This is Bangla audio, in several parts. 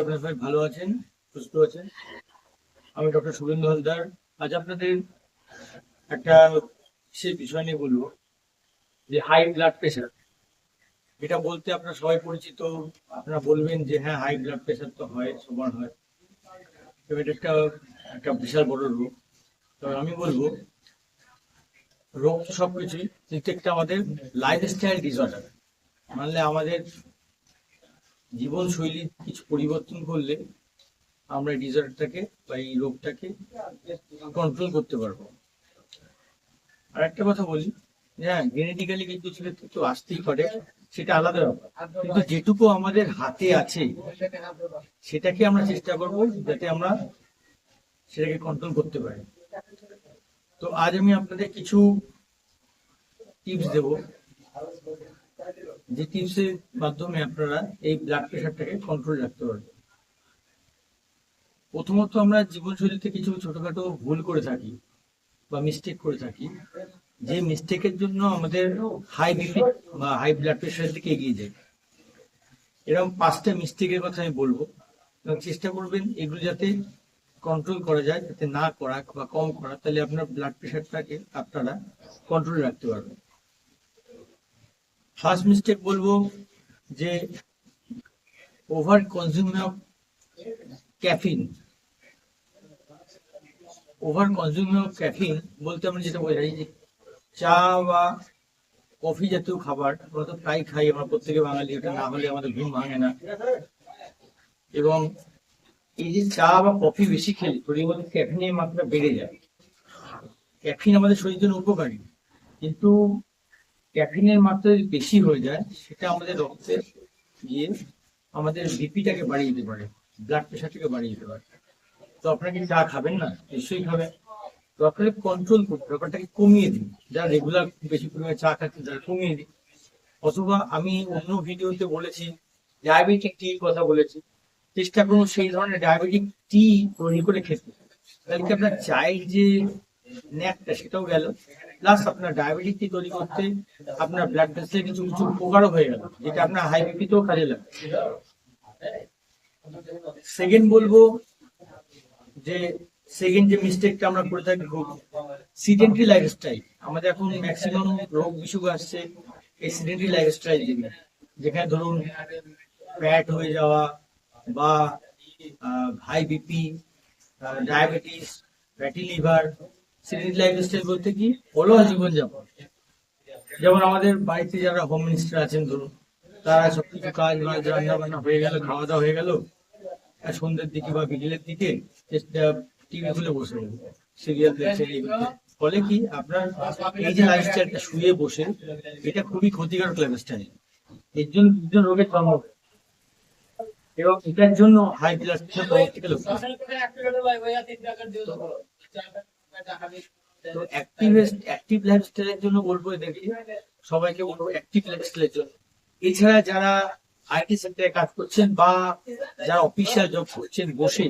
আপনারা সবাই ভালো আছেন, সুস্থ আছেন। আমি ডক্টর হালদার। আপনাদের একটা বিষয় নিয়ে বলব, যে হাই ব্লাড প্রেশার এটা বলতে সবাই পরিচিত, আপনারা বলবেন যে হ্যাঁ হাই ব্লাড প্রেশার তো হয় সবার হয়। এটা একটা একটা বিশাল বড় রোগ। তো আমি বলব, রোগ তো সবকিছুই কিন্তু একটা আমাদের লাইফস্টাইল ডিসঅর্ডার মানলে আমাদের জীবনশৈলী কিছু পরিবর্তন করলে আমরা ডিজার্টটাকে বা এই রোগটাকে কন্ট্রোল করতে পারব। আর একটা কথা বলি হ্যাঁ জেনেটিক্যালি কিন্তু ছেলে তো আসতেই পারে, সেটা আলাদা ব্যাপার। কিন্তু যেটুকু আমাদের হাতে আছে, সেটাকে আমরা চেষ্টা করব যাতে আমরা সেটাকে কন্ট্রোল করতে পারি। তো আজ আমি আপনাদের কিছু টিপস দেব। যে টিপসের মাধ্যমে আপনারা এই ব্লাড প্রেশারটাকে কন্ট্রোল রাখতে পারবেন। প্রথমত আমরা জীবনশৈলীতে কিছু ছোটখাটো ভুল করে থাকি বা মিস্টেক করে থাকি, যে মিস্টেকের জন্য আমাদের হাই বিপি বা হাই ব্লাড প্রেশারের দিকে এগিয়ে যায়। এরকম পাঁচটা মিস্টেকের কথা আমি বলব। এবং চেষ্টা করবেন এগুলো যাতে কন্ট্রোল করা যায়, যাতে না করা বা কম করা তাহলে আপনার ব্লাড প্রেশারটাকে আপনারা কন্ট্রোল রাখতে পারবেন। ফার্স্ট মিস্টেক বলব যে over consuming of caffeine over consuming of caffeine বলতে আমরা যেটা বোঝাই যে চা বা কফি জাতীয় খাবার আমরা তো প্রায় খাই, আমরা প্রত্যেকে বাঙালি ওটা না হলে আমাদের ঘুম ভাঙে না। এবং এই যে চা বা কফি বেশি খেলে শরীরের মধ্যে ক্যাফিনের মাত্রা বেড়ে যায়। ক্যাফিন আমাদের শরীরের জন্য উপকারী। কিন্তু ক্যাফিনের মাত্রা যদি বেশি হয়ে যায়, সেটা আমাদের রক্তে গিয়ে আমাদের বিপিটাকে বাড়িয়ে দিতে পারে ব্লাড প্রেশারটাকে বাড়িয়ে দিতে পারে। তো আপনারা কি চা খাবেন না? নিশ্চয়ই খাবেন। তো আপনাকে কন্ট্রোল করতে ব্যাপারটাকে কমিয়ে দিন। যারা রেগুলার বেশি পরিমাণে চা খাচ্ছেন তারা কমিয়ে দিন। অথবা আমি অন্য ভিডিওতে বলেছি ডায়াবেটিক টির কথা বলেছি। চেষ্টা করুন সেই ধরনের ডায়াবেটিক টি তৈরি করে খেতে। তাহলে আপনার চায়ের যে ন্যাকটা, সেটাও গেল। প্লাস আপনার ডায়াবেটিক টি তৈরি করতে আপনার ব্লাড প্রেশারে কিছু কিছু উপকারও হয়ে গেল, যেটা আপনার হাই বিপিতেও কাজে লাগে সেকেন্ড বলব যে সেকেন্ড যে মিস্টেকটা আমরা করে থাকি খুব সিডেন্টারি লাইফস্টাইল আমাদের এখন ম্যাক্সিমাম রোগ বিসুখ আসছে এই সিডেন্টারি লাইফস্টাইল থেকে যেখানে ধরুন ফ্যাট হয়ে যাওয়া বা high BP diabetes fatty liver sedentary lifestyle বলতে কি? অলস জীবনযাপন। যেমন আমাদের বাড়িতে যারা হোম মিনিস্টার আছেন, ধরুন, তারা সবকিছু কাজ বাজ রান্না বান্না হয়ে গেল খাওয়া দাওয়া হয়ে গেল সন্ধ্যের দিকে বা বিকেলের দিকে টিভি খুলে বসে সিরিয়াল দেখছে ফলে কি? আপনার এই যে লাইফস্টাইলটা শুয়ে বসে, এটা খুবই ক্ষতিকারক লাইফস্টাইল এর জন্য বিভিন্ন রোগের জন্ম। এবং এটার জন্য হাই ব্লাড প্রেশার তো অ্যাক্টিভ অ্যাক্টিভ লাইফস্টাইলের জন্য বলব সবাইকে বলব অ্যাক্টিভ লাইফস্টাইলের জন্য। এছাড়া যারা আইটি সেক্টরে কাজ করছেন বা যারা অফিসিয়াল জব করছেন বসে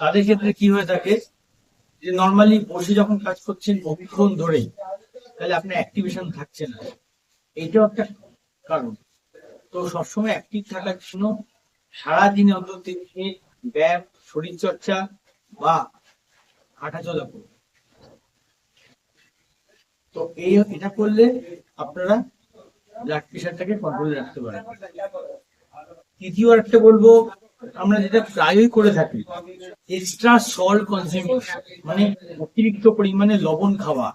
তাদের ক্ষেত্রে কি হয়ে থাকে যে নর্মালি বসে যখন কাজ করছেন অনেকক্ষণ ধরে তাহলে আপনার অ্যাক্টিভেশন থাকছে না। এইটাও একটা কারণ। তো সবসময় অ্যাক্টিভ থাকার জন্য সারাদিনে অন্তত ব্যায়াম শরীর চর্চা বা হাঁটাচলা করুন তো এই, এটা করলে আপনারা ব্লাড প্রেশারটাকে কন্ট্রোলে রাখতে পারেন। তৃতীয় একটা বলব, আমরা যেটা প্রায়ই করে থাকি এক্সট্রা সল্ট কনজিউমেশন মানে অতিরিক্ত পরিমাণে লবণ খাওয়া।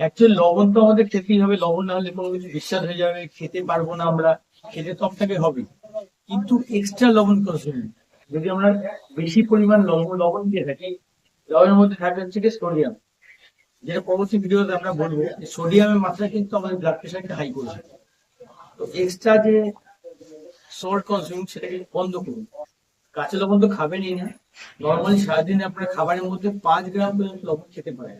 অ্যাকচুয়ালি লবণ তো আমাদের খেতেই হবে, লবণ না হলে কোনো কিছু বিশ্বাস হয়ে যাবে, খেতে পারব না আমরা খেতে তো আপনাকে হবে। কিন্তু এক্সট্রা লবণ কনজিউম যদি আমরা বেশি পরিমাণ লবণ লবণ দিয়ে থাকি লবণের মধ্যে থাকবে হচ্ছে কি সোডিয়াম যেটা পরবর্তী ভিডিওতে আমরা বলব সোডিয়ামের মাত্রা কিন্তু আমাদের ব্লাড প্রেশারকে হাই করছে। তো এক্সট্রা যে সল্ট কনজিউম সেটাকে বন্ধ করুন। কাঁচা লবণ তো খাবেনই না। নর্মালি সারাদিনে আপনার খাবারের মধ্যে পাঁচ গ্রাম পর্যন্ত লবণ খেতে পারেন।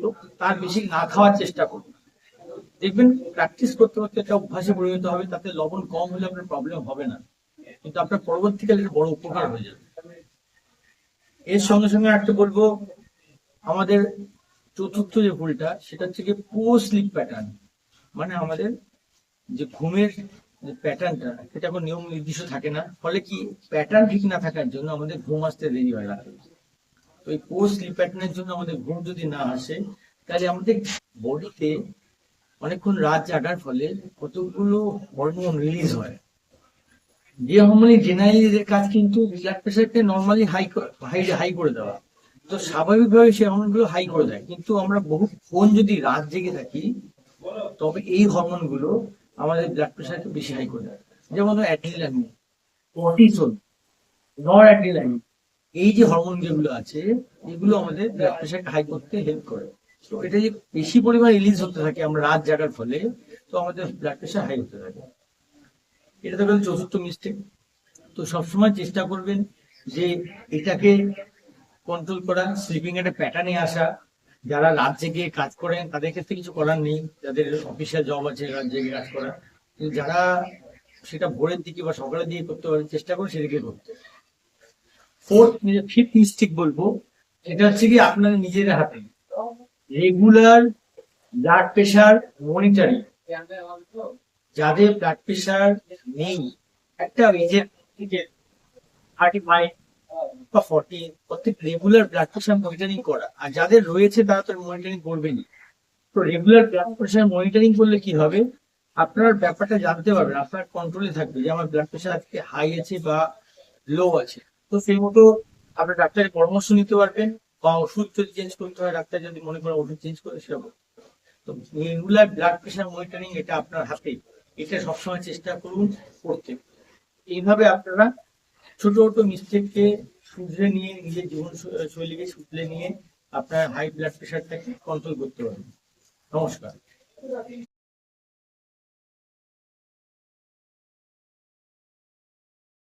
তো তার বেশি না খাওয়ার চেষ্টা করুন। দেখবেন প্র্যাকটিস করতে করতে একটা অভ্যাসে পরিণত হবে, তাতে লবণ কম হলে আপনার প্রবলেম হবে না। কিন্তু আপনার পরবর্তীকালে বড় উপকার হয়ে যাবে। এর সঙ্গে সঙ্গে একটা বলব, আমাদের চতুর্থ যে ভুলটা, সেটা হচ্ছে কি পো স্লিপ প্যাটার্ন মানে আমাদের যে ঘুমের যে প্যাটার্নটা সেটা কোনো নিয়ম নির্দিষ্ট থাকে না। ফলে কি প্যাটার্ন ঠিক না থাকার জন্য আমাদের ঘুম আসতে দেরি হয় রাতে। তো এই পোস্ট স্লিপ প্যাটার্নের জন্য আমাদের ঘুম যদি না আসে, তাহলে আমাদের বডিতে অনেকক্ষণ রাত জাগার ফলে কতগুলো হরমোন রিলিজ হয়। যে হরমোন জেনারেলি কাজ কিন্তু ব্লাড প্রেশারকে নর্মালি হাই হাই হাই করে দেওয়া। তো স্বাভাবিকভাবে সেই হরমোনগুলো হাই করে দেয়। কিন্তু আমরা বহুক্ষণ যদি রাত জেগে থাকি, তবে এই হরমোনগুলো আমাদের ব্লাড প্রেশারকে বেশি হাই করে দেয়। যেমন অ্যাড্রিনালিন কর্টিসল নর অ্যাড্রিনালিন এই যে হরমোন যেগুলো আছে, এগুলো আমাদের ব্লাড প্রেশারকে হাই করতে হেল্প করে। তো এটা যে বেশি পরিমাণ রিলিজ হতে থাকে আমরা রাত জাগার ফলে, তো আমাদের ব্লাড প্রেশার হাই হতে থাকে। এটা তো চতুর্থ মিস্টেক। তো সবসময় চেষ্টা করবেন যে এটাকে কন্ট্রোল করা স্লিপিং একটা প্যাটার্নে আসা। যারা রাত জেগে কাজ করেন, তাদের ক্ষেত্রে কিছু করার নেই। যাদের অফিসিয়াল জব আছে রাত জেগে কাজ করা। যারা সেটা ভোরের দিকে বা সকালের দিকে করতে পারেন, চেষ্টা করুন সেদিকে করতে। ফোর্থ ফিফথ মিস্টেক বলব সেটা হচ্ছে কি আপনাদের নিজের হাতে। রেগুলার ব্লাড প্রেশার মনিটরিং যাদের ব্লাড প্রেশার নেই, একটা এজের থার্টি ফাইভ বা ফর্টি প্রত্যেক রেগুলার ব্লাড প্রেশার মনিটরিং করা। আর যাদের রয়েছে, তারা তো মনিটরিং করবেনি তো রেগুলার ব্লাড প্রেশার মনিটরিং করলে কি হবে? আপনার ব্যাপারটা জানতে পারবেন, আপনার কন্ট্রোলে থাকবে যে আমার ব্লাড প্রেশার আজকে হাই আছে বা লো আছে। তো সেই মতো আপনার ডাক্তারের পরামর্শ নিতে পারবেন, বা ওষুধ যদি চেঞ্জ করতে হয়, ডাক্তার যদি মনে করেন ওষুধ চেঞ্জ করে বলতে তো রেগুলার ব্লাড প্রেশার মনিটরিং এটা আপনার হাতে এটা সবসময় চেষ্টা করুন করতে। এইভাবে আপনারা ছোট ছোট মিস্টেককে শুধরে নিয়ে নিজের জীবন শৈলীকে শুধরে নিয়ে আপনার হাই ব্লাড প্রেশারটাকে কন্ট্রোল করতে পারবেন। নমস্কার।